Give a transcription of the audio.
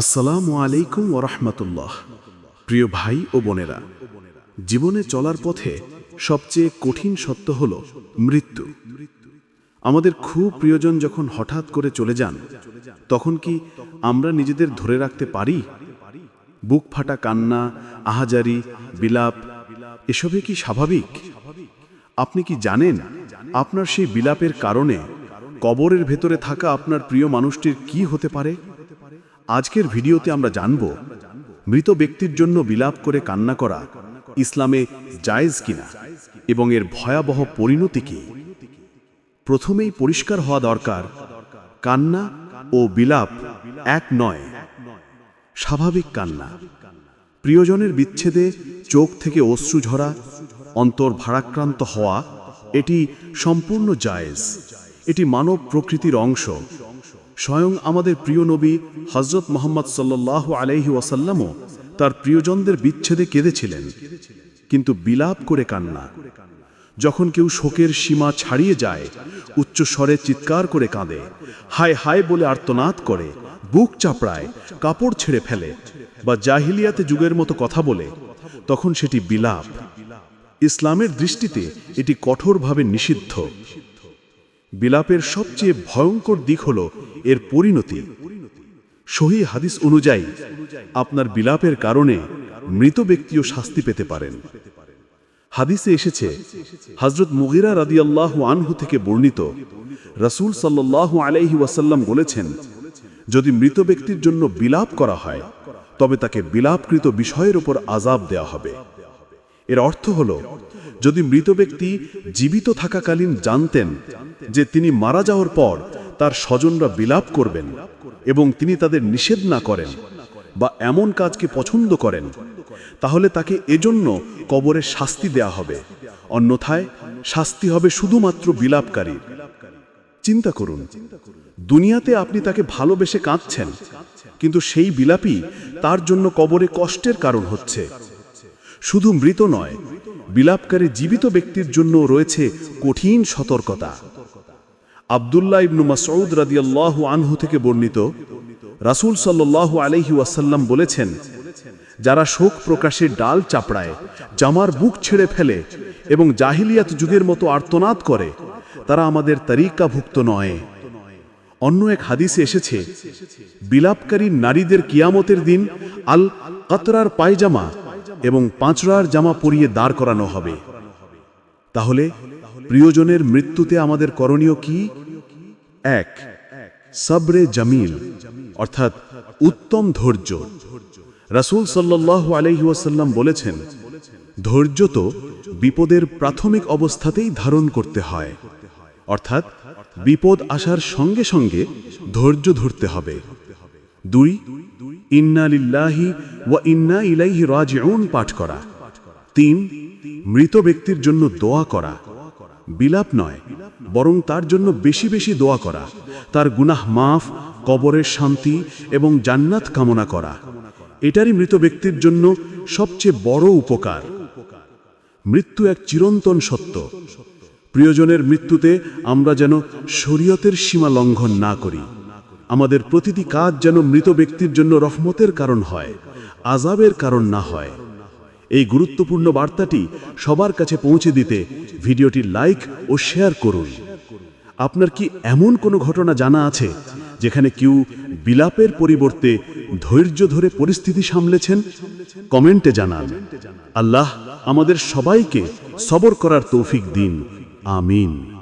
আসসালামু আলাইকুম ওরহমতুল্লাহ প্রিয় ভাই ও বোনেরা, জীবনে চলার পথে সবচেয়ে কঠিন সত্য হল মৃত্যু। আমাদের খুব প্রিয়জন যখন হঠাৎ করে চলে যান, তখন কি আমরা নিজেদের ধরে রাখতে পারি? বুক ফাটা কান্না, আহাজারি, বিলাপ, এসবে কি স্বাভাবিক? আপনি কি জানেন আপনার সেই বিলাপের কারণে কবরের ভেতরে থাকা আপনার প্রিয় মানুষটির কি হতে পারে? আজকের ভিডিওতে আমরা জানব, মৃত ব্যক্তির জন্য বিলাপ করে কান্না করা ইসলামে জায়েজ কিনা এবং এর ভয়াবহ পরিণতি কি? প্রথমেই পরিষ্কার হওয়া দরকার, কান্না ও বিলাপ এক নয়, স্বাভাবিক কান্না। প্রিয়জনের বিচ্ছেদে চোখ থেকে অশ্রু ঝরা, অন্তর ভারাক্রান্ত হওয়া, এটি সম্পূর্ণ জায়েজ। এটি মানব প্রকৃতির অংশ। স্বয়ং আমাদের প্রিয় নবী হজরত মোহাম্মদ সাল্লাহ আলাইহি ওয়াসাল্লামও তার প্রিয়জনদের বিচ্ছেদে কেঁদেছিলেন। কিন্তু বিলাপ করে কান্না। যখন কেউ শোকের সীমা ছাড়িয়ে যায়, উচ্চ স্বরে চিৎকার করে কাঁদে, হায় হায় বলে আর্তনাদ করে, বুক চাপড়ায়, কাপড় ছেড়ে ফেলে বা জাহিলিয়াতে যুগের মতো কথা বলে, তখন সেটি বিলাপ। ইসলামের দৃষ্টিতে এটি কঠোরভাবে নিষিদ্ধ। বিলাপের সবচেয়ে ভয়ঙ্কর দিক হল এর পরিণতি। সহি হাদিস অনুযায়ী, আপনার বিলাপের কারণে মৃত ব্যক্তিও শাস্তি পেতে পারেন। হাদিসে এসেছে হজরত মুগিরা রাদিয়াল্লাহ আনহু থেকে বর্ণিত, রাসূল সাল্লাল্লাহু আলাইহি ওয়াসাল্লাম বলেছেন, যদি মৃত ব্যক্তির জন্য বিলাপ করা হয়, তবে তাকে বিলাপকৃত বিষয়ের উপর আজাব দেওয়া হবে। এর অর্থ হল, যদি মৃত ব্যক্তি জীবিত থাকাকালীন জানতেন যে তিনি মারা যাওয়ার পর তার স্বজনরা বিলাপ করবেন এবং তিনি তাদের নিষেধ না করেন বা এমন কাজকে পছন্দ করেন, তাহলে তাকে এজন্য কবরে শাস্তি দেয়া হবে। অন্যথায় শাস্তি হবে শুধুমাত্র বিলাপকারী চিন্তা করুন, দুনিয়াতে আপনি তাকে ভালোবেসে কাঁদছেন, কিন্তু সেই বিলাপই তার জন্য কবরে কষ্টের কারণ হচ্ছে। শুধু মৃত নয়, বিলাপকারী জীবিত ব্যক্তির জন্য রয়েছে কঠিন সতর্কতা। আবদুল্লাহ ইবনু মাসউদ রাদিয়াল্লাহু আনহু থেকে বর্ণিত, রাসূল সাল্লাল্লাহু আলাইহি ওয়াসাল্লাম বলেছেন, যারা শোক প্রকাশের ডাল চাপড়ায়, জামার বুক ছেড়ে ফেলে এবং জাহিলিয়াত যুগের মতো আর্তনাদ করে, তারা আমাদের তারিকাভুক্ত নয়। অন্য এক হাদিসে এসেছে, বিলাপকারী নারীদের কিয়ামতের দিন আল কাতরার পায়জামা এবং পাঁচড়ার জামা পরিয়ে দাঁড় করানো হবে। তাহলে প্রিয়জনের মৃত্যুতে আমাদের করণীয় কি? এক, সাবরে জামিল, অর্থাৎ উত্তম ধৈর্য। রাসূল সাল্লাল্লাহু আলাইহি ওয়াসাল্লাম বলেছেন, ধৈর্য তো বিপদের প্রাথমিক অবস্থাতেই ধারণ করতে হয়। অর্থাৎ বিপদ আসার সঙ্গে সঙ্গে ধৈর্য ধরতে হবে। দুই, ইন্না লিল্লাহি ওয়া ইন্না ইলাইহি রাজিউন পাঠ করা। তিন মৃত ব্যক্তির জন্য দোয়া করা। বিলাপ নয়, বরং তার জন্য বেশি বেশি দোয়া করা। তার গুনাহ মাফ কবরের শান্তি এবং জান্নাত কামনা করা। এটারই মৃত ব্যক্তির জন্য সবচেয়ে বড় উপকার। মৃত্যু এক চিরন্তন সত্য। প্রিয়জনের মৃত্যুতে আমরা যেন শরীয়তের সীমা লঙ্ঘন না করি। আমাদের প্রতিটি কাজ যেন মৃত ব্যক্তির জন্য রহমতের কারণ হয় আজাবের কারণ না হয়। এই গুরুত্বপূর্ণ বার্তাটি সবার কাছে পৌঁছে দিতে ভিডিওটি লাইক ও শেয়ার করুন। আপনার কি এমন কোনো ঘটনা জানা আছে যেখানে কেউ বিলাপের পরিবর্তে ধৈর্য ধরে পরিস্থিতি সামলেছেন? কমেন্টে জানান। আল্লাহ আমাদের সবাইকে সবর করার তৌফিক দিন। আমিন।